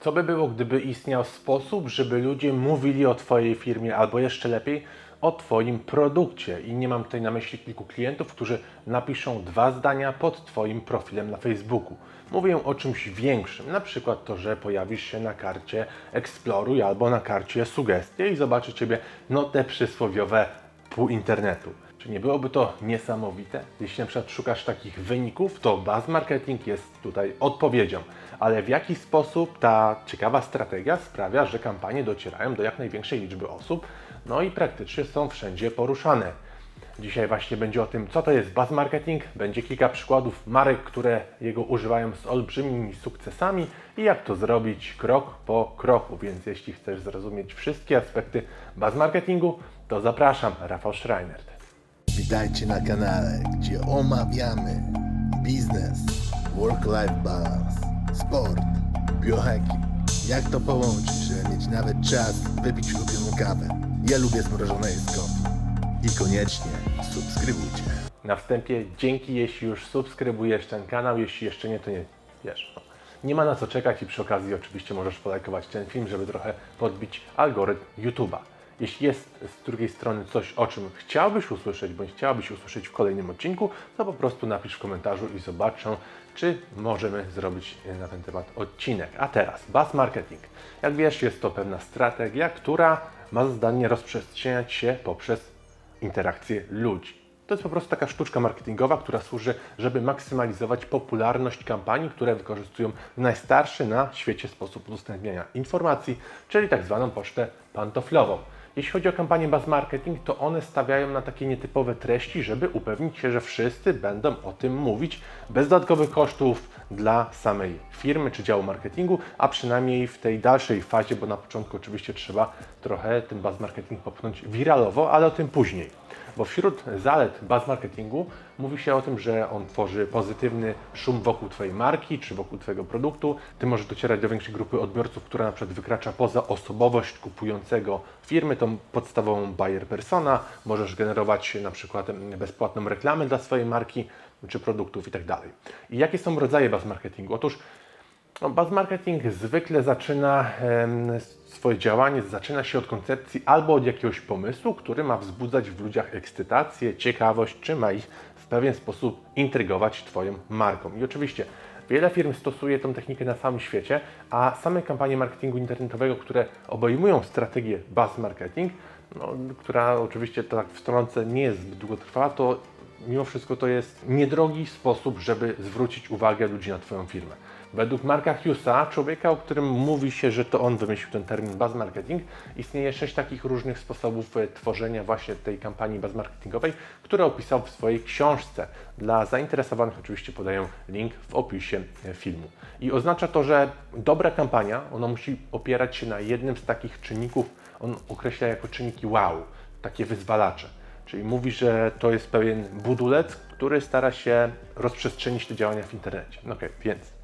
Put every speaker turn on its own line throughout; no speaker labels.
Co by było, gdyby istniał sposób, żeby ludzie mówili o Twojej firmie, albo jeszcze lepiej, o Twoim produkcie? I nie mam tutaj na myśli kilku klientów, którzy napiszą dwa zdania pod Twoim profilem na Facebooku. Mówię o czymś większym, na przykład to, że pojawisz się na karcie Exploruj albo na karcie Sugestie i zobaczy Ciebie no te przysłowiowe pół internetu. Czy nie byłoby to niesamowite? Jeśli na przykład szukasz takich wyników, to Buzz Marketing jest tutaj odpowiedzią. Ale w jaki sposób ta ciekawa strategia sprawia, że kampanie docierają do jak największej liczby osób, no i praktycznie są wszędzie poruszane? Dzisiaj właśnie będzie o tym, co to jest buzz marketing. Będzie kilka przykładów marek, które jego używają z olbrzymimi sukcesami i jak to zrobić krok po kroku. Więc jeśli chcesz zrozumieć wszystkie aspekty buzz marketingu, to zapraszam, Rafał Schreiner.
Witajcie na kanale, gdzie omawiamy biznes, work-life balance, sport, biohacking. Jak to połączyć, żeby mieć nawet czas wypić ulubioną kawę. Ja lubię zmrożone jedzonko. I koniecznie subskrybujcie.
Na wstępie dzięki, jeśli już subskrybujesz ten kanał, jeśli jeszcze nie, to nie wiesz. No. Nie ma na co czekać i przy okazji oczywiście możesz polajkować ten film, żeby trochę podbić algorytm YouTube'a. Jeśli jest z drugiej strony coś, o czym chciałbyś usłyszeć, bądź chciałbyś usłyszeć w kolejnym odcinku, to po prostu napisz w komentarzu i zobaczę, czy możemy zrobić na ten temat odcinek. A teraz, buzz marketing. Jak wiesz, jest to pewna strategia, która ma za zadanie rozprzestrzeniać się poprzez interakcje ludzi. To jest po prostu taka sztuczka marketingowa, która służy, żeby maksymalizować popularność kampanii, które wykorzystują najstarszy na świecie sposób udostępniania informacji, czyli tak zwaną pocztę pantoflową. Jeśli chodzi o kampanię buzz marketing, to one stawiają na takie nietypowe treści, żeby upewnić się, że wszyscy będą o tym mówić bez dodatkowych kosztów dla samej firmy czy działu marketingu, a przynajmniej w tej dalszej fazie, bo na początku oczywiście trzeba trochę ten buzz marketing popchnąć wiralowo, ale o tym później. Bo wśród zalet buzz marketingu mówi się o tym, że on tworzy pozytywny szum wokół Twojej marki czy wokół Twojego produktu. Ty możesz docierać do większej grupy odbiorców, która na przykład wykracza poza osobowość kupującego firmy, tą podstawową buyer persona. Możesz generować na przykład bezpłatną reklamę dla swojej marki czy produktów i tak. I jakie są rodzaje buzz marketingu? Otóż no, buzz marketing zwykle zaczyna swoje działanie, zaczyna się od koncepcji albo od jakiegoś pomysłu, który ma wzbudzać w ludziach ekscytację, ciekawość, czy ma ich w pewien sposób intrygować Twoją marką. I oczywiście wiele firm stosuje tę technikę na całym świecie, a same kampanie marketingu internetowego, które obejmują strategię buzz marketing, no, która oczywiście tak w stronce nie jest zbyt długotrwała, to mimo wszystko to jest niedrogi sposób, żeby zwrócić uwagę ludzi na Twoją firmę. Według Marka Hughesa, człowieka, o którym mówi się, że to on wymyślił ten termin buzz marketing, istnieje sześć takich różnych sposobów e, tworzenia właśnie tej kampanii buzz marketingowej, które opisał w swojej książce. Dla zainteresowanych oczywiście podaję link w opisie e, filmu. I oznacza to, że dobra kampania, ona musi opierać się na jednym z takich czynników, on określa jako czynniki wow, takie wyzwalacze. Czyli mówi, że to jest pewien budulec, który stara się rozprzestrzenić te działania w internecie. No Okej, więc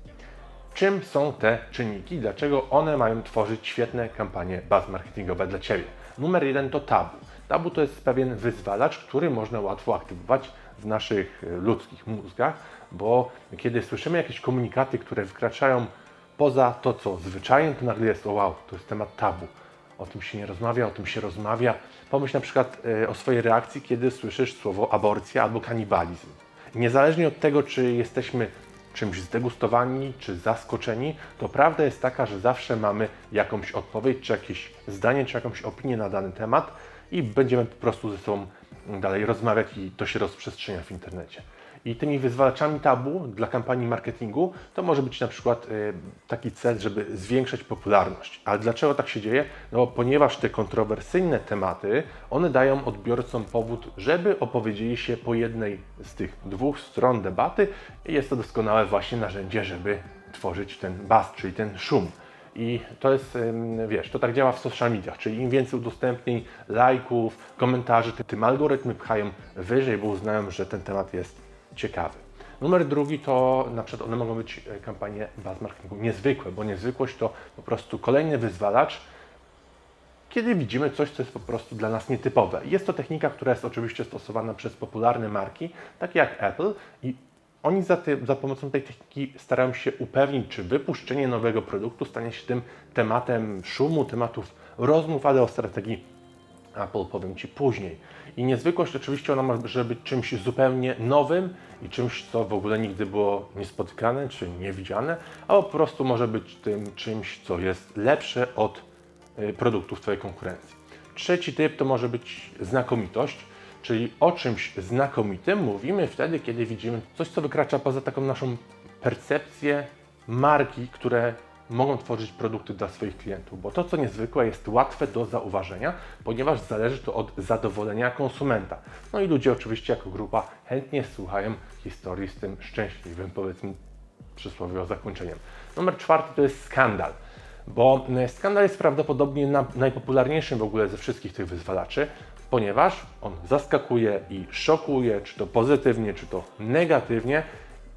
czym są te czynniki? Dlaczego one mają tworzyć świetne kampanie buzz marketingowe dla Ciebie? Numer jeden to tabu. Tabu to jest pewien wyzwalacz, który można łatwo aktywować w naszych e, ludzkich mózgach, bo kiedy słyszymy jakieś komunikaty, które wykraczają poza to, co zwyczajem, to nagle jest, o wow, to jest temat tabu o tym się nie rozmawia, o tym się rozmawia. Pomyśl na przykład e, o swojej reakcji, kiedy słyszysz słowo aborcja albo kanibalizm. Niezależnie od tego, czy jesteśmy czymś zdegustowani, czy zaskoczeni, to prawda jest taka, że zawsze mamy jakąś odpowiedź, czy jakieś zdanie, czy jakąś opinię na dany temat i będziemy po prostu ze sobą dalej rozmawiać i to się rozprzestrzenia w internecie. I tymi wyzwalaczami tabu dla kampanii marketingu to może być na przykład y, taki cel, żeby zwiększać popularność. Ale dlaczego tak się dzieje? No ponieważ te kontrowersyjne tematy, one dają odbiorcom powód, żeby opowiedzieli się po jednej z tych dwóch stron debaty i jest to doskonałe właśnie narzędzie, żeby tworzyć ten buzz, czyli ten szum. I to jest, wiesz, to tak działa w social mediach, czyli im więcej udostępnień, lajków, komentarzy, ty- tym algorytmy pchają wyżej, bo uznają, że ten temat jest ciekawy. Numer drugi to na przykład one mogą być e, kampanie buzz marketingu niezwykłe, bo niezwykłość to po prostu kolejny wyzwalacz, kiedy widzimy coś, co jest po prostu dla nas nietypowe. Jest to technika, która jest oczywiście stosowana przez popularne marki, takie jak Apple i oni za, ty, za pomocą tej techniki starają się upewnić, czy wypuszczenie nowego produktu stanie się tym tematem szumu, tematów rozmów, ale o strategii Apple powiem Ci później. I niezwykłość oczywiście ona może być czymś zupełnie nowym i czymś, co w ogóle nigdy było niespotykane czy niewidziane, a po prostu może być tym czymś, co jest lepsze od y, produktów Twojej konkurencji. Trzeci typ to może być znakomitość, czyli o czymś znakomitym mówimy wtedy, kiedy widzimy coś, co wykracza poza taką naszą percepcję marki, które mogą tworzyć produkty dla swoich klientów, bo to, co niezwykłe, jest łatwe do zauważenia, ponieważ zależy to od zadowolenia konsumenta. No i ludzie oczywiście jako grupa chętnie słuchają historii z tym szczęśliwym, powiedzmy, przysłowiowo zakończeniem. Numer czwarty to jest skandal, bo e, skandal jest prawdopodobnie na, najpopularniejszym w ogóle ze wszystkich tych wyzwalaczy, ponieważ on zaskakuje i szokuje, czy to pozytywnie, czy to negatywnie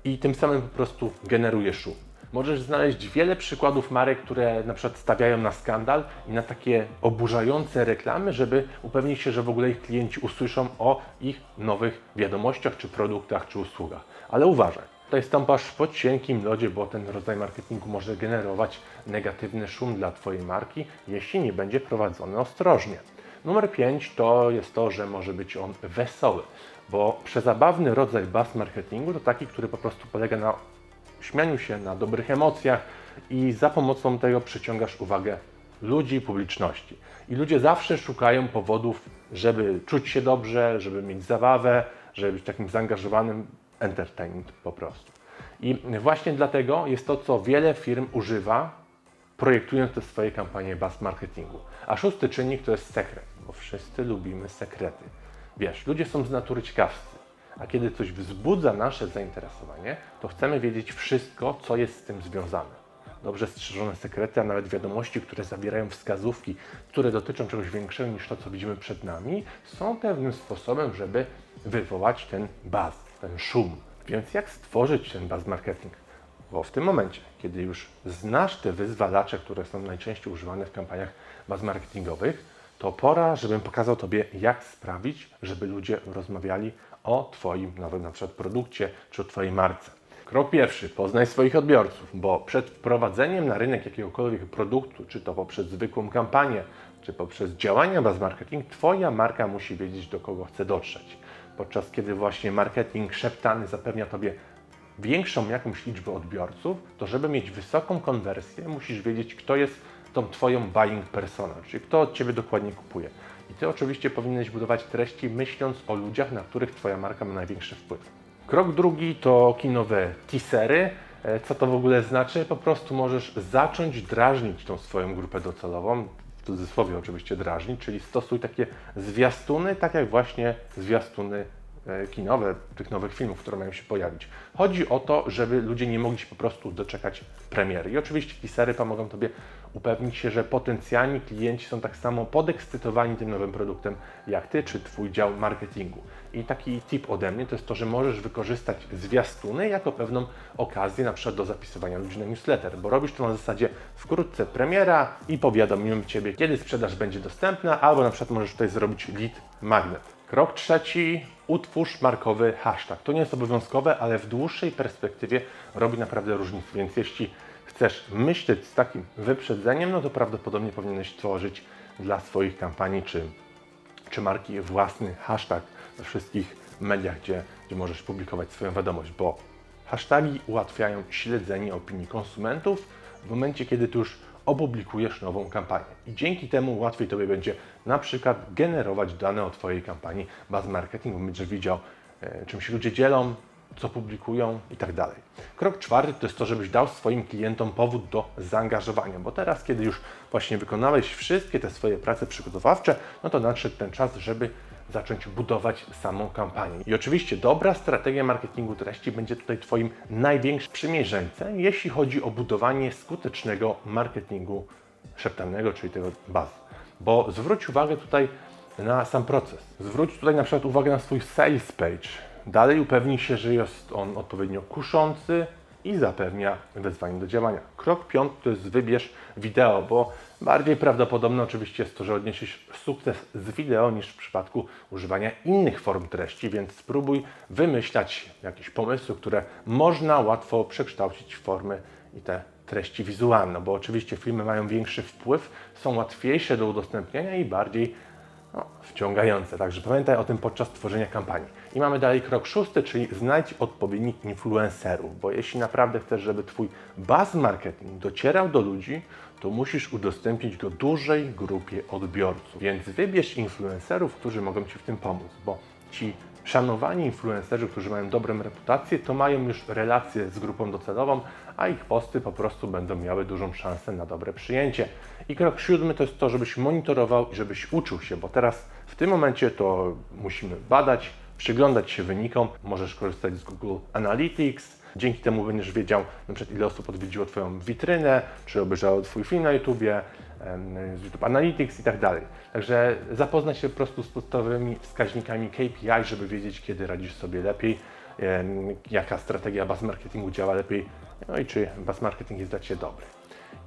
i tym samym po prostu generuje szum. Możesz znaleźć wiele przykładów marek, które na przykład stawiają na skandal i na takie oburzające reklamy, żeby upewnić się, że w ogóle ich klienci usłyszą o ich nowych wiadomościach, czy produktach, czy usługach. Ale uważaj, tutaj stąpasz po cienkim lodzie, bo ten rodzaj marketingu może generować negatywny szum dla Twojej marki, jeśli nie będzie prowadzony ostrożnie. Numer 5 to jest to, że może być on wesoły, bo przezabawny rodzaj buzz marketingu to taki, który po prostu polega na śmianiu się, na dobrych emocjach i za pomocą tego przyciągasz uwagę ludzi publiczności. I ludzie zawsze szukają powodów, żeby czuć się dobrze, żeby mieć zabawę, żeby być takim zaangażowanym entertainment po prostu. I właśnie dlatego jest to, co wiele firm używa, projektując te swoje kampanie buzz marketingu. A szósty czynnik to jest sekret, bo wszyscy lubimy sekrety. Wiesz, ludzie są z natury ciekawscy, a kiedy coś wzbudza nasze zainteresowanie, to chcemy wiedzieć wszystko, co jest z tym związane. Dobrze strzeżone sekrety, a nawet wiadomości, które zawierają wskazówki, które dotyczą czegoś większego niż to, co widzimy przed nami, są pewnym sposobem, żeby wywołać ten buzz, ten szum. Więc jak stworzyć ten buzz marketing? Bo w tym momencie, kiedy już znasz te wyzwalacze, które są najczęściej używane w kampaniach buzz marketingowych, to pora, żebym pokazał Tobie, jak sprawić, żeby ludzie rozmawiali o Twoim nowym na przykład produkcie czy o Twojej marce. Krok pierwszy, poznaj swoich odbiorców, bo przed wprowadzeniem na rynek jakiegokolwiek produktu, czy to poprzez zwykłą kampanię, czy poprzez działania buzz marketing, Twoja marka musi wiedzieć, do kogo chce dotrzeć. Podczas kiedy właśnie marketing szeptany zapewnia Tobie większą jakąś liczbę odbiorców, to żeby mieć wysoką konwersję, musisz wiedzieć, kto jest tą Twoją buying persona, czyli kto od Ciebie dokładnie kupuje. I Ty oczywiście powinieneś budować treści myśląc o ludziach, na których Twoja marka ma największy wpływ. Krok drugi to kinowe teasery. E, Co to w ogóle znaczy? Po prostu możesz zacząć drażnić tą swoją grupę docelową, w cudzysłowie oczywiście drażnić, czyli stosuj takie zwiastuny, tak jak właśnie zwiastuny e, kinowe tych nowych filmów, które mają się pojawić. Chodzi o to, żeby ludzie nie mogli się po prostu doczekać premiery. I oczywiście teasery pomogą Tobie upewnić się, że potencjalni klienci są tak samo podekscytowani tym nowym produktem jak Ty czy Twój dział marketingu. I taki tip ode mnie to jest to, że możesz wykorzystać zwiastuny jako pewną okazję na przykład do zapisywania ludzi na newsletter, bo robisz to na zasadzie wkrótce premiera i powiadomimy Ciebie, kiedy sprzedaż będzie dostępna, albo na przykład możesz tutaj zrobić lead magnet. Krok trzeci, utwórz markowy hashtag. To nie jest obowiązkowe, ale w dłuższej perspektywie robi naprawdę różnicę, więc jeśli chcesz myśleć z takim wyprzedzeniem, no to prawdopodobnie powinieneś tworzyć dla swoich kampanii czy, czy marki własny hashtag we wszystkich mediach, gdzie, gdzie możesz publikować swoją wiadomość, bo hasztagi ułatwiają śledzenie opinii konsumentów w momencie, kiedy ty już opublikujesz nową kampanię. I dzięki temu łatwiej Tobie będzie na przykład generować dane o Twojej kampanii baz marketing, bo będziesz widział, e, czym się ludzie dzielą, co publikują i tak dalej. Krok czwarty to jest to, żebyś dał swoim klientom powód do zaangażowania, bo teraz, kiedy już właśnie wykonałeś wszystkie te swoje prace przygotowawcze, no to nadszedł ten czas, żeby zacząć budować samą kampanię. I oczywiście dobra strategia marketingu treści będzie tutaj Twoim największym przymierzeńcem, jeśli chodzi o budowanie skutecznego marketingu szeptanego, czyli tego baz. Bo zwróć uwagę tutaj na sam proces. Zwróć tutaj na przykład uwagę na swój sales page. Dalej upewnij się, że jest on odpowiednio kuszący i zapewnia wezwanie do działania. Krok piąty to jest wybierz wideo, bo bardziej prawdopodobne oczywiście jest to, że odniesiesz sukces z wideo niż w przypadku używania innych form treści, więc spróbuj wymyślać jakieś pomysły, które można łatwo przekształcić w formy i te treści wizualne, bo oczywiście filmy mają większy wpływ, są łatwiejsze do udostępnienia i bardziej no, wciągające. Także pamiętaj o tym podczas tworzenia kampanii. I mamy dalej krok szósty, czyli znajdź odpowiednich influencerów, bo jeśli naprawdę chcesz, żeby Twój buzz marketing docierał do ludzi, to musisz udostępnić go dużej grupie odbiorców. Więc wybierz influencerów, którzy mogą Ci w tym pomóc, bo ci szanowani influencerzy, którzy mają dobrą reputację, to mają już relacje z grupą docelową, a ich posty po prostu będą miały dużą szansę na dobre przyjęcie. I krok siódmy to jest to, żebyś monitorował i żebyś uczył się, bo teraz w tym momencie to musimy badać, przyglądać się wynikom, możesz korzystać z Google Analytics, dzięki temu będziesz wiedział na przykład ile osób odwiedziło Twoją witrynę, czy obejrzało Twój film na YouTubie, em, z YouTube Analytics i tak dalej. Także zapoznaj się po prostu z podstawowymi wskaźnikami KPI, żeby wiedzieć, kiedy radzisz sobie lepiej, jaka strategia buzz marketingu działa lepiej, no i czy buzz marketing jest dla Ciebie dobry.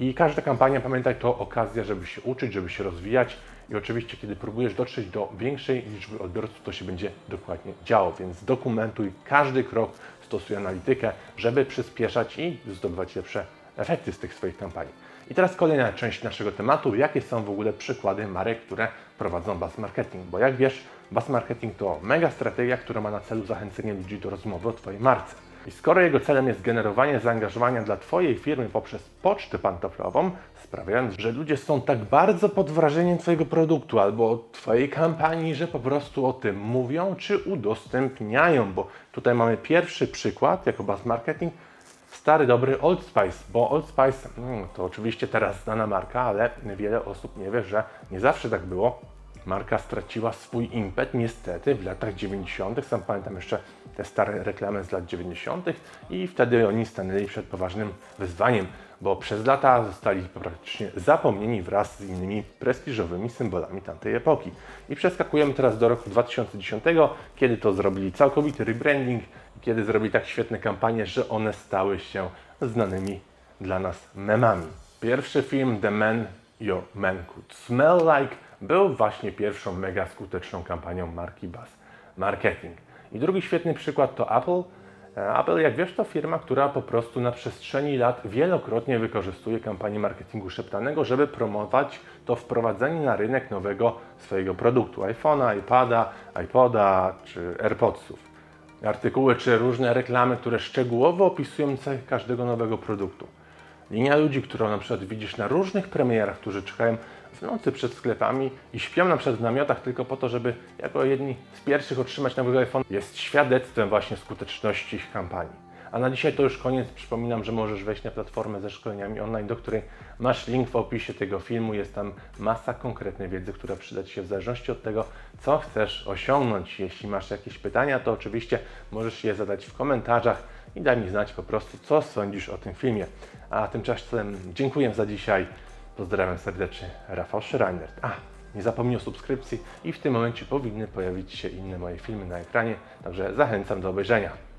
I każda kampania, pamiętaj, to okazja, żeby się uczyć, żeby się rozwijać i oczywiście, kiedy próbujesz dotrzeć do większej liczby odbiorców, to się będzie dokładnie działo, więc dokumentuj każdy krok, stosuj analitykę, żeby przyspieszać i zdobywać lepsze efekty z tych swoich kampanii. I teraz kolejna część naszego tematu, jakie są w ogóle przykłady marek, które prowadzą buzz marketing, bo jak wiesz, buzz marketing to mega strategia, która ma na celu zachęcenie ludzi do rozmowy o Twojej marce. I skoro jego celem jest generowanie zaangażowania dla Twojej firmy poprzez pocztę pantoflową, sprawiając, że ludzie są tak bardzo pod wrażeniem Twojego produktu albo Twojej kampanii, że po prostu o tym mówią czy udostępniają, bo tutaj mamy pierwszy przykład jako buzz marketing, stary dobry Old Spice, bo Old Spice mm, to oczywiście teraz znana marka, ale wiele osób nie wie, że nie zawsze tak było. Marka straciła swój impet niestety w latach 90. Sam pamiętam jeszcze te stare reklamy z lat 90. i wtedy oni stanęli przed poważnym wyzwaniem, bo przez lata zostali praktycznie zapomnieni wraz z innymi prestiżowymi symbolami tamtej epoki. I przeskakujemy teraz do roku 2010, kiedy to zrobili całkowity rebranding, kiedy zrobili tak świetne kampanie, że one stały się znanymi dla nas memami. Pierwszy film The Man Your Man Could Smell Like był właśnie pierwszą mega skuteczną kampanią marki Buzz Marketing. I drugi świetny przykład to Apple. E, Apple, jak wiesz, to firma, która po prostu na przestrzeni lat wielokrotnie wykorzystuje kampanię marketingu szeptanego, żeby promować to wprowadzenie na rynek nowego swojego produktu iPhone'a, iPada, iPoda czy AirPodsów artykuły czy różne reklamy, które szczegółowo opisują cechy każdego nowego produktu. Linia ludzi, którą na przykład widzisz na różnych premierach, którzy czekają w nocy przed sklepami i śpią na przykład w namiotach tylko po to, żeby jako jedni z pierwszych otrzymać nowego iPhone, jest świadectwem właśnie skuteczności ich kampanii. A na dzisiaj to już koniec. Przypominam, że możesz wejść na platformę ze szkoleniami online, do której masz link w opisie tego filmu. Jest tam masa konkretnej wiedzy, która przyda Ci się w zależności od tego, co chcesz osiągnąć. Jeśli masz jakieś pytania, to oczywiście możesz je zadać w komentarzach i daj mi znać po prostu, co sądzisz o tym filmie. A tymczasem dziękuję za dzisiaj. Pozdrawiam serdecznie, Rafał Schreiner. A, nie zapomnij o subskrypcji i w tym momencie powinny pojawić się inne moje filmy na ekranie, także zachęcam do obejrzenia.